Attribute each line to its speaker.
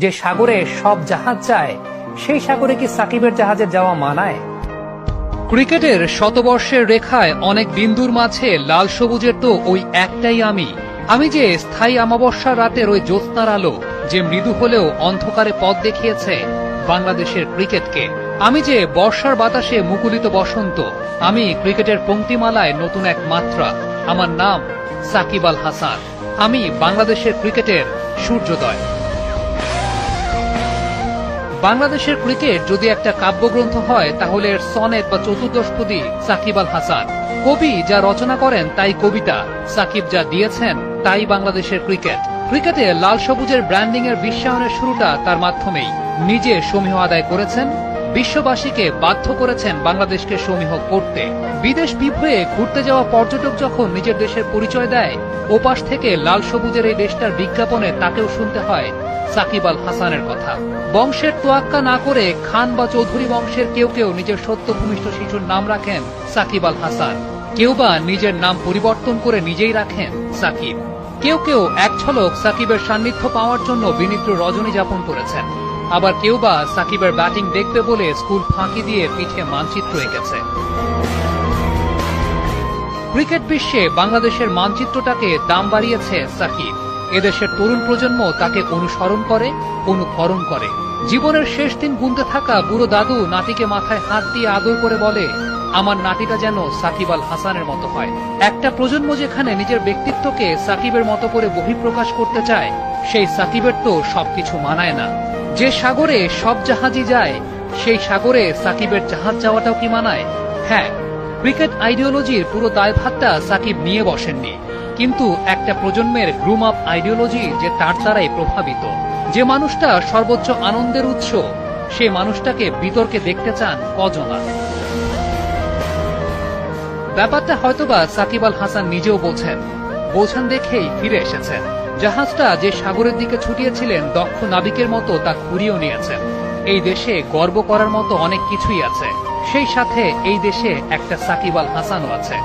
Speaker 1: যে সাগরে সব জাহাজ যায়, সেই সাগরে কি সাকিবের জাহাজের যাওয়া মানায়? ক্রিকেটের শতবর্ষের রেখায় অনেক বিন্দুর মাঝে লাল সবুজের তো ওই একটাই আমি। আমি যে স্থায়ী আমাবস্যার রাতের ওই জ্যোৎস্নার আলো, যে মৃদু হলেও অন্ধকারে পথ দেখিয়েছে বাংলাদেশের ক্রিকেটকে। আমি যে বর্ষার বাতাসে মুকুলিত বসন্ত, আমি ক্রিকেটের পংক্তিমালায় নতুন এক মাত্রা। আমার নাম সাকিব আল হাসান। আমি বাংলাদেশের ক্রিকেটের সূর্যোদয়। বাংলাদেশের ক্রিকেট যদি একটা কাব্যগ্রন্থ হয়, তাহলে এর সনেট বা চতুর্দশপদী সাকিব আল হাসান। কবি যা রচনা করেন, তাই কবিতা। সাকিব যা দিয়েছেন, তাই বাংলাদেশের ক্রিকেট। ক্রিকেটে লাল সবুজের ব্র্যান্ডিং এর বিশ্বায়নের শুরুটা তার মাধ্যমেই। নিজে সমীহ আদায় করেছেন, বিশ্ববাসীকে বাধ্য করেছেন বাংলাদেশকে সমীহ করতে। বিদেশ বিভয়ে ঘুরতে যাওয়া পর্যটক যখন নিজের দেশের পরিচয় দেয়, ওপাশ থেকে লাল সবুজের এই দেশটার বিজ্ঞাপনে তাকেও শুনতে হয় সাকিব আল হাসানের কথা। বংশের তোয়াক্কা না করে খান বা চৌধুরী বংশের কেউ কেউ নিজের সত্য ভূমিষ্ঠ শিশুর নাম রাখেন সাকিব আল হাসান। কেউ বা নিজের নাম পরিবর্তন করে নিজেই রাখেন সাকিব। কেউ কেউ এক ঝলক সাকিবের সান্নিধ্য পাওয়ার জন্য বিনিদ্র রজনী যাপন করেছেন। আবার কেউ বা সাকিবের ব্যাটিং দেখবে বলে স্কুল ফাঁকি দিয়ে পিঠে মানচিত্র এঁকেছে। ক্রিকেট বিশ্বে বাংলাদেশের মানচিত্রটাকে দাম বাড়িয়েছে সাকিব। এদেশের তরুণ প্রজন্ম তাকে অনুসরণ করে, অনুকরণ করে। জীবনের শেষ দিন গুনতে থাকা বুড়ো দাদু নাতিকে মাথায় হাত দিয়ে আদর করে বলে, আমার নাতিটা যেন সাকিব আল হাসানের মতো হয়। একটা প্রজন্ম যেখানে নিজের ব্যক্তিত্বকে সাকিবের মতো করে বহিঃপ্রকাশ করতে চায়, সেই সাকিবের তো সবকিছু মানায় না। যে সাগরে সব জাহাজই যায়, সেই সাগরে সাকিবের জাহাজ যাওয়াটাও কি মানায়? হ্যাঁ ক্রিকেট আইডিওলজির পুরো দায়ভারটা সাকিব নিয়ে বসেননি। কিন্তু একটা প্রজন্মের গ্রুম আপ আইডিওলজি যে তার দ্বারাই প্রভাবিত। যে মানুষটা সর্বোচ্চ আনন্দের উৎস, সে মানুষটাকে বিতর্কে দেখতে চান কজনা ব্যাপারটা হয়তোবা সাকিব আল হাসান নিজেও বোঝেন বোঝেন দেখেই ফিরে এসেছেন। জাহাজটা যে সাগরের দিকে ছুটিয়েছিলেন, দক্ষ নাবিকের মতো তা ঘুরিয়েও নিয়েছেন। এই দেশে গর্ব করার মতো অনেক কিছুই আছে। সেই সাথে এই দেশে একটা সাকিব আল হাসানও আছে।